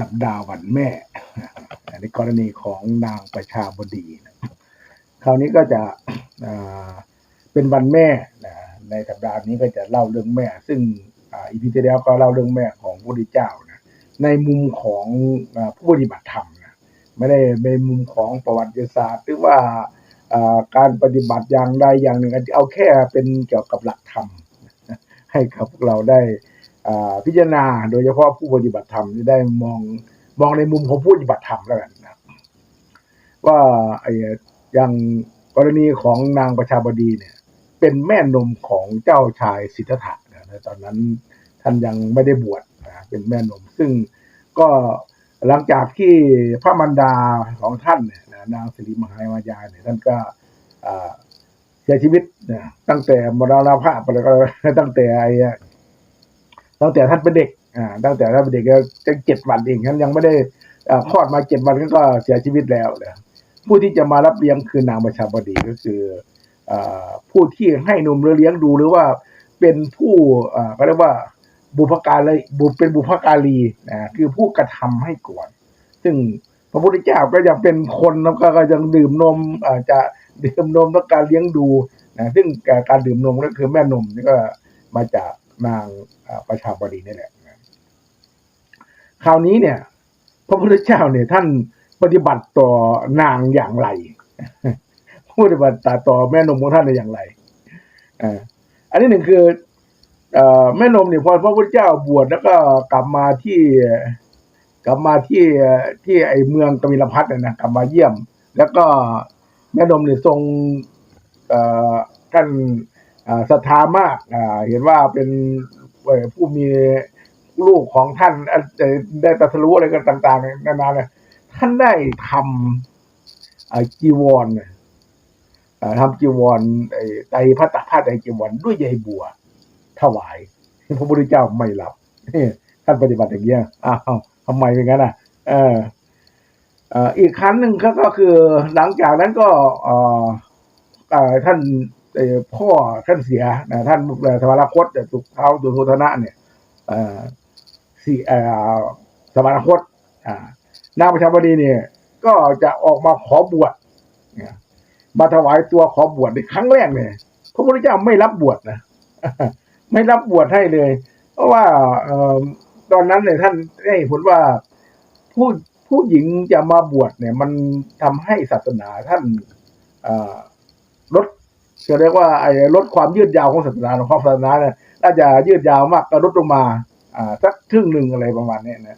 สัปดาห์วันแม่ในกรณีของนางประชาบดีนะคราวนี้ก็จะเป็นวันแม่นะในสัปดาห์นี้ก็จะเล่าเรื่องแม่ ซึ่งอีพีที่แล้วก็เล่าเรื่องแม่ของพระพุทธเจ้านะในมุมของผู้ปฏิบัติธรรมนะไม่ได้ในมุมของประวัติศาสตร์ หรือว่าการปฏิบัติอย่างใดอย่างหนึ่งเอาแค่เป็นเกี่ยวกับหลักธรรมให้กับพวกเราได้ พิจารณาโดยเฉพาะผู้ปฏิบัติธรรมที่ได้มองมองในมุมของผู้ปฏิบัติธรรมแล้วกันนะว่าไอ้อย่างกรณีของนางประชาบดีเนี่ย เป็นแม่นมของเจ้าชายสิทธัตถะนะตอนนั้นท่านยังไม่ได้บวชนะเป็นแม่นม ซึ่งก็หลังจากที่พระมารดาของท่านเนี่ยนะนางสิริมหามายาเนี่ยท่านก็เสียชีวิตนะตั้งแต่มรณภาพไปแล้วก็ตั้งแต่ไอ้ ตั้งแต่ท่านเป็นเด็กอ่าตั้งแต่ท่านเป็นเด็กก็จะเจ็ดวันเองท่านยังไม่ได้อ่าคลอดมาเจ็ดวันก็เสียชีวิตแล้วนะผู้ที่จะมารับเลี้ยงคือนางประชาบดีก็คืออ่าผู้ที่ให้นมหรือเลี้ยงดูหรือว่าเป็นผู้อ่าเขาเรียกว่าบุพการีบุเป็นบุพการีนะคือผู้กระทำให้ก่อน ซึ่งพระพุทธเจ้าก็ยังเป็นคนแล้วก็ยังดื่มนมอ่าจะดื่มนมต้องการเลี้ยงดูนะซึ่งการดื่มนมก็คือแม่นมนี่ก็มาจาก นางประชาบดีนี่แหละคราวนี้เนี่ย พระพุทธเจ้าเนี่ยท่านปฏิบัติต่อนางอย่างไรปฏิบัติต่อแม่นมของท่านในอย่างไรอ่าอันนี้หนึ่งคือแม่นมเนี่ยพอพระพุทธเจ้าบวชแล้วก็กลับมาที่ กลับมาที่ที่ไอเมืองกบิลพัทเนี่ยนะกลับมาเยี่ยม แล้วก็แม่นมเนี่ยทรงท่าน ศรัทธามากอ่าเห็นว่าเป็นผู้มีลูกของท่านได้ตรัสรู้อะไรกันต่าง ๆ นานาเนี่ยท่านได้ทำจีวรทำจีวรไอ้ไตรพัตตผ้าไตจีวรด้วยใยบัว ถวายพระพุทธเจ้าไม่รับท่านปฏิบัติอย่างเงี้ยอ้าวทำไมเป็นงั้นอะ เออเอ่ออีกครั้งหนึ่งก็ก็คือหลังจากนั้นก็อ่อเอ่อท่าน พ่อท่านเสียนะท่านเอ่อธรรมรคตเนี่ยตุกเท้าตุโทธนะเนี่ยเสี่สมณคตนางประชาบดีเนี่ย ก็จะออกมาขอบวชมาถวายตัวขอบวชในครั้งแรกเนี่ยพระพุทธเจ้าไม่รับบวชนะไม่รับบวชให้เลย เพราะว่าอตอนนั้นเนี่ยท่านให้ผลว่าผู้ผู้หญิงจะมาบวชเนี่ย มันทำให้ศาสนาท่านลด จะเรียกว่าไอ้ลดความยืดยาวของศาสนาของศาสนาเนี่ยน่าจะยืดยาวมากก็ลดลงมาอ่าสักครึ่งหนึ่งอะไรประมาณนี้นะ